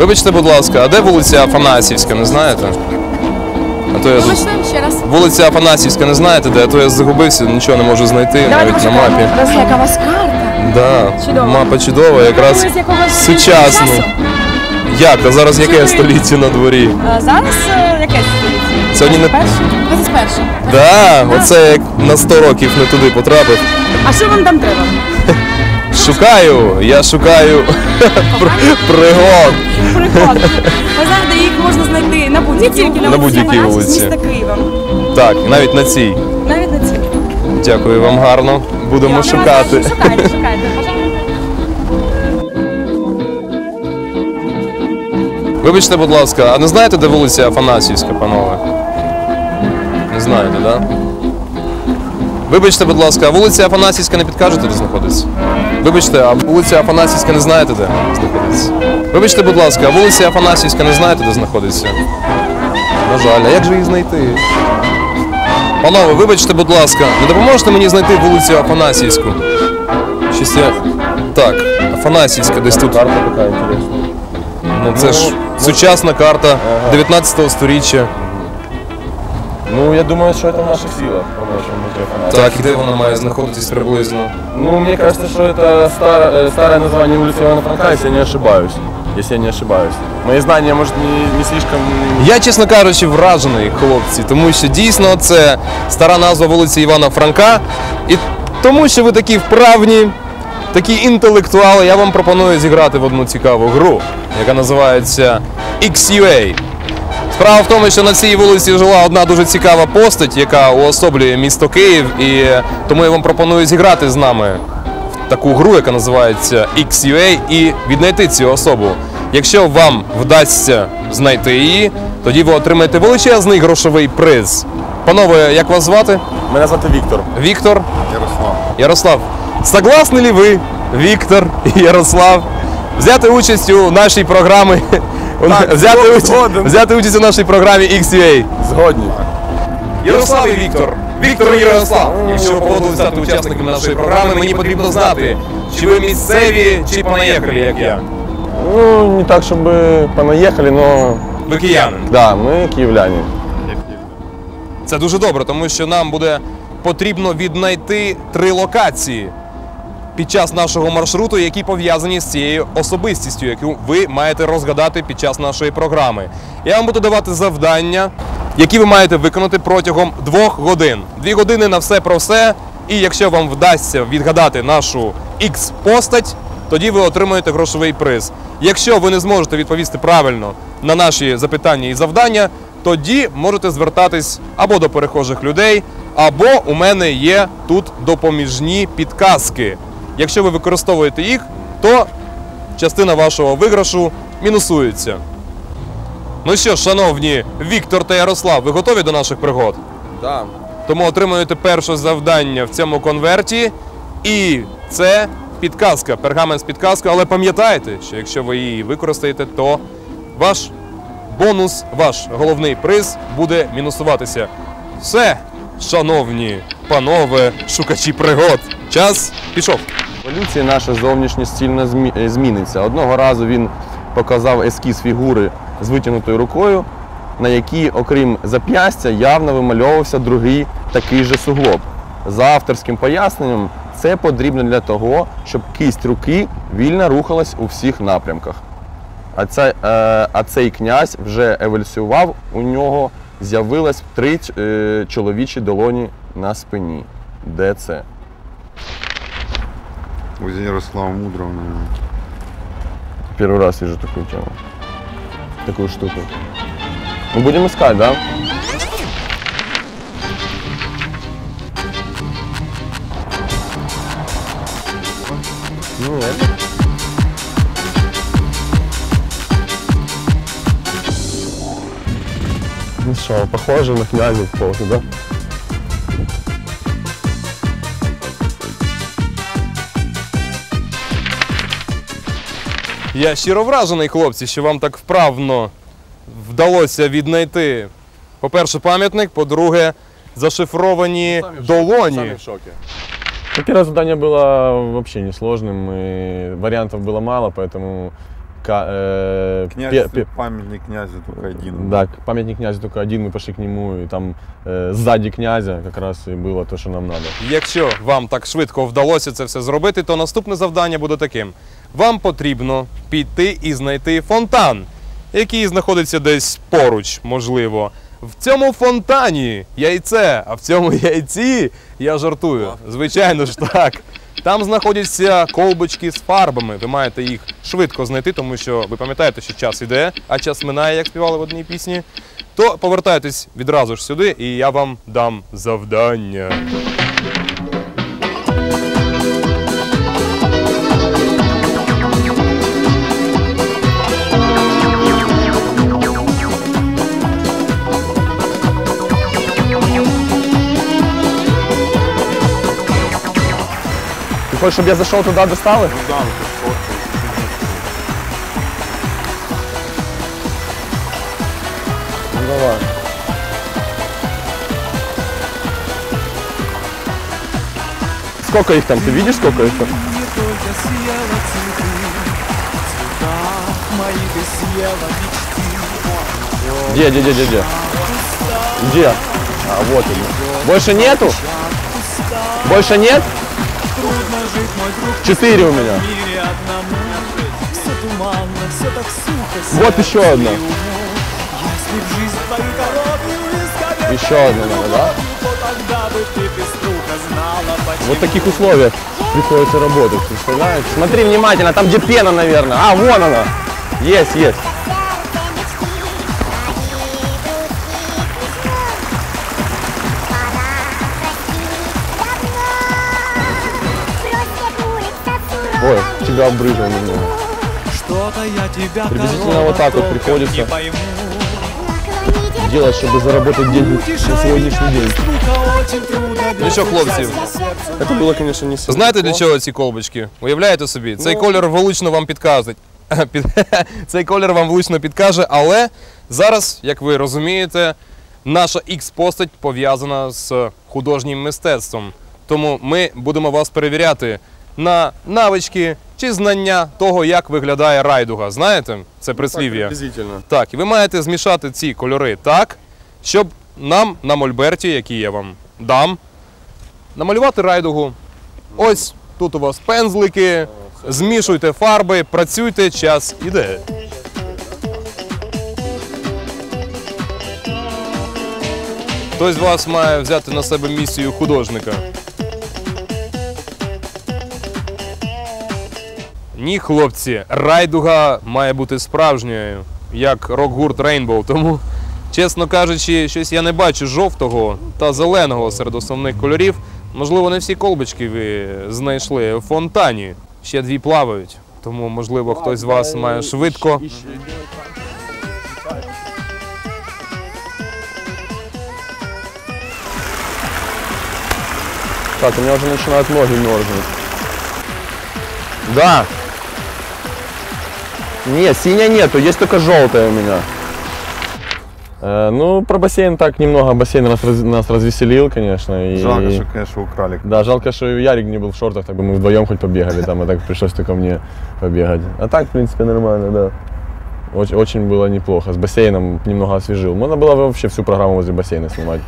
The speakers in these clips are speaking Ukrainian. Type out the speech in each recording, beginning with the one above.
Вибачте, будь ласка, а де вулиця Афанасівська, не знаєте? А то я тут. Почнемо ще раз. Вулиця Афанасівська, не знаєте де? А то я загубився, нічого не можу знайти навіть на мапі. Просто яка у вас карта. Да, Чудово. мапа чудова, якраз якогось часу? Як? А зараз яке століття на дворі? А зараз е, яке століття? Сьогодні не- 21? 21. Да, оце як на 100 років не туди потрапив. А що вам там треба? Шукаю, я шукаю пригод. Прикол. Ви знаєте, їх можна знайти на будь-якій На будь-якій вулиці. міста Києва. Так, навіть на цій. Навіть на цій. Дякую вам гарно. Будемо Я шукати. Шукайте, шукайте. Вибачте, будь ласка, а не знаєте, де вулиця Афанасівська, панове? Не знаєте, так? Да? Вибачте, будь ласка, а вулиця Афанасівська не підкажете, де знаходиться? Вибачте, а вулиця Афанасівська не знаєте, де знаходиться? Вибачте, будь ласка, а вулиця Афанасівська не знаєте, де знаходиться? На жаль, а як же її знайти? Панове, вибачте, будь ласка, не допоможете мені знайти вулицю Афанасівську? Щось я... Так, Афанасівська десь тут. Карта така інтересна. Ну, це ж сучасна карта 19 сторіччя. Ну, я думаю, что это в наших силах помочь вам Так, і де вона має знаходитись приблизно? Ну, мне кажется, что это стар- э, старое название улицы Ивана Франка, если я не ошибаюсь. Если я не ошибаюсь. Мои знания, может, не, не слишком... Я, чесно кажучи, вражений, хлопці, тому що дійсно це стара назва вулиці Івана Франка. І тому що ви такі вправні, такі інтелектуали, я вам пропоную зіграти в одну цікаву гру, яка називається XUA. Справа в тому, що на цій вулиці жила одна дуже цікава постать, яка уособлює місто Київ, і тому я вам пропоную зіграти з нами в таку гру, яка називається XUA, і віднайти цю особу. Якщо вам вдасться знайти її, тоді ви отримаєте величезний грошовий приз. Панове, як вас звати? Меня зовут Виктор. Віктор, Ярослав. Ярослав. Согласны ли ви, Віктор і Ярослав, взяти участь у нашій програмі? Так, взяти, участь, згоден. взяти участь у нашій програмі XUA. Згодні. Ярослав і Віктор. Віктор і Ярослав. Якщо ви стати учасниками нашої програми, мені потрібно знати, чи ви місцеві, чи понаїхали, як я. Ну, не так, чтобы понаехали, но... Ви киянин. Да, мы киевляне. Це дуже добре, тому що нам буде потрібно віднайти три локації під час нашого маршруту, які пов'язані з цією особистістю, яку ви маєте розгадати під час нашої програми. Я вам буду давати завдання, які ви маєте виконати протягом двох годин. Дві години на все про все. І якщо вам вдасться відгадати нашу X постать, тоді ви отримаєте грошовий приз. Якщо ви не зможете відповісти правильно на наші запитання і завдання, тоді можете звертатись або до перехожих людей, або у мене є тут допоміжні підказки. Якщо ви використовуєте їх, то частина вашого виграшу мінусується. Ну що, шановні Віктор та Ярослав, ви готові до наших пригод? Да. Тому отримуєте перше завдання в цьому конверті. І це підказка, пергамент з підказкою. Але пам'ятайте, що якщо ви її використаєте, то ваш бонус, ваш головний приз буде мінусуватися. Все, шановні панове, шукачі пригод. Час пішов. Еволюція наша зовнішність сильно е, зміниться. Одного разу він показав ескіз фігури з витягнутою рукою, на якій, окрім зап'ястя, явно вимальовувався другий такий же суглоб. За авторським поясненням, це потрібно для того, щоб кисть руки вільно рухалась у всіх напрямках. А, е, а цей князь вже еволюціював, у нього з'явилось три е, чоловічі долоні на спині. Де це? Возле Ярослава Мудрого, наверное. Первый раз вижу такую тему. Такую штуку. Ну, будем искать, да? Ну, это. Ну что, похоже на князя какого-то, да? Я щиро вражений, хлопці, що вам так вправно вдалося віднайти, по-перше, пам'ятник, по-друге, зашифровані долоні. Сами в шоке. Ну, первое задание было вообще несложным, и вариантов было мало, поэтому ка- э, Князь, пе- пе- памятник князю только один. да, памятник князю только один, мы пошли к нему, и там э, сзади князя как раз и было то, что нам надо. Якщо вам так швидко вдалося це все зробити, то наступне завдання буде таким: вам потрібно піти і знайти фонтан, який знаходиться десь поруч, можливо. В цьому фонтані яйце, а в цьому яйці я жартую. Звичайно ж так. Там знаходяться колбочки з фарбами. Ви маєте їх швидко знайти, тому що ви пам'ятаєте, що час іде, а час минає, як співали в одній пісні. То повертайтесь відразу ж сюди, і я вам дам завдання. Хочешь, чтобы я зашел туда, достал их? Да, Ну давай. Сколько их там? Ты видишь, сколько их там? Где, где, где, где, где? Где? А, вот они. Больше нету? Больше нет? Четыре у меня. Вот еще одна. Еще одна надо, да? Вот в таких условиях приходится работать, представляешь? Смотри внимательно, там где пена, наверное. А, вон она. Есть, есть. Ой, тебя обрызгал немного. Что-то я тебя Приблизительно вот так вот толком приходится. не пойму. Делать, чтобы заработать деньги на сегодняшний день. Штука очень трудно Ну що, хлопці, Это было, конечно, не сильно. знаєте для чого ці колбочки? Уявляєте собі, цей колір влучно вам підкаже. Під- Цей колір вам влучно підкаже, але зараз, як ви розумієте, наша X-постать пов'язана з художнім мистецтвом. Тому ми будемо вас перевіряти на навички чи знання того, як виглядає райдуга. Знаєте, це прислів'я. Приблизительно. Так, і ви маєте змішати ці кольори так, щоб нам на мольберті, який я вам дам, намалювати райдугу. Ось тут у вас пензлики, змішуйте фарби, працюйте, час іде. Хтось з вас має взяти на себе місію художника. Ні, хлопці, райдуга має бути справжньою, як рок-гурт Rainbow. Тому, чесно кажучи, щось я не бачу жовтого та зеленого серед основних кольорів. Можливо, не всі колбочки ви знайшли в фонтані. Ще дві плавають. Тому, можливо, хтось з вас має швидко. Так, у меня уже начинают ноги мерзнуть. Да. Нет, синяя нету, есть только желтая у меня. Э, ну, про бассейн так немного. Бассейн нас, раз- нас развеселил, конечно. И... Жалко, что, конечно, украли. Да, жалко, что и Ярик не был в шортах, так бы мы вдвоем хоть побегали там, а так пришлось только мне побегать. А так, в принципе, нормально, да. Очень, очень было неплохо. С бассейном немного освежил. Можно было вообще всю программу возле бассейна снимать.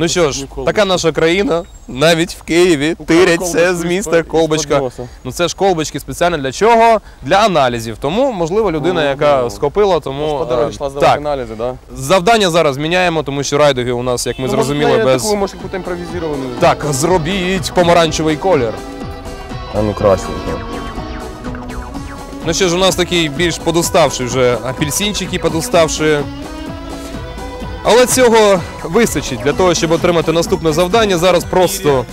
Ну що ж, така наша країна, навіть в Києві, тирять все з міста колбочка. Ну це ж колбочки спеціально для чого? Для аналізів. Тому, можливо, людина, яка скопила, тому е, так. анализы, да? Завдання зараз міняємо, тому що райдуги у нас, як ми зрозуміли, без. может, какую-то импровизированную. Так, зробіть помаранчевий колір. А ну красненький. Ну що ж, у нас такий більш подуставший вже апельсинчики подуставші. Але цього вистачить для того, щоб отримати наступне завдання. Зараз просто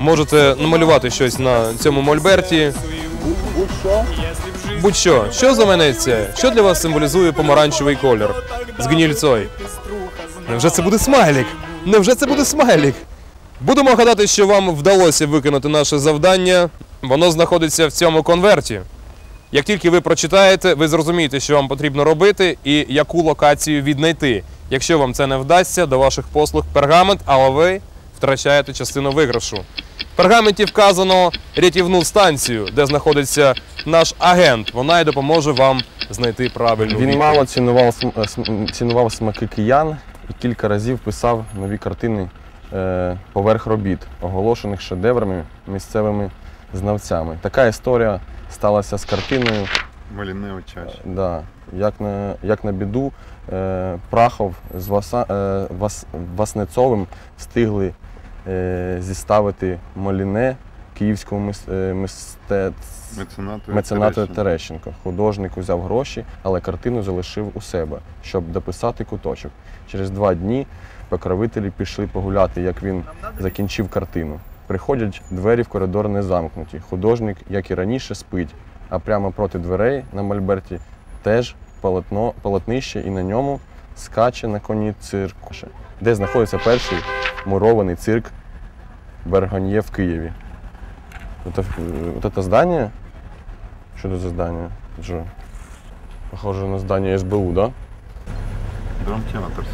можете намалювати щось на цьому мольберті. Будь-що. Що заманеться? Що для вас символізує помаранчевий колір з гнільцой? Невже це буде смайлік? Невже це буде смайлік? Будемо гадати, що вам вдалося виконати наше завдання. Воно знаходиться в цьому конверті. Як тільки ви прочитаєте, ви зрозумієте, що вам потрібно робити і яку локацію віднайти. Якщо вам це не вдасться, до ваших послуг пергамент, але ви втрачаєте частину виграшу. В пергаменті вказано рятівну станцію, де знаходиться наш агент. Вона й допоможе вам знайти правильну Він відповідь. мало цінував, е, цінував смаки киян і кілька разів писав нові картини е, поверх робіт, оголошених шедеврами місцевими знавцями. Така історія сталася з картиною. Малины чаще. Да, як, на, як на біду, е, Прахов з Васа, е, Вас, Васнецовим встигли е, зіставити Моліне київському мис, е. Меценату. Меценату Терещенко. Терещенко. Художник узяв гроші, але картину залишив у себе, щоб дописати куточок. Через два дні покровителі пішли погуляти, як він закінчив картину. Приходять двері в коридор не замкнуті. Художник, як і раніше, спить, а прямо проти дверей на мольберті теж полотно, полотнище, і на ньому скаче на коні цирк, де знаходиться перший мурований цирк Бергоньє в Києві. Это, вот это здание что это за здание? Это же похоже на здание СБУ, да? Драмтеатр.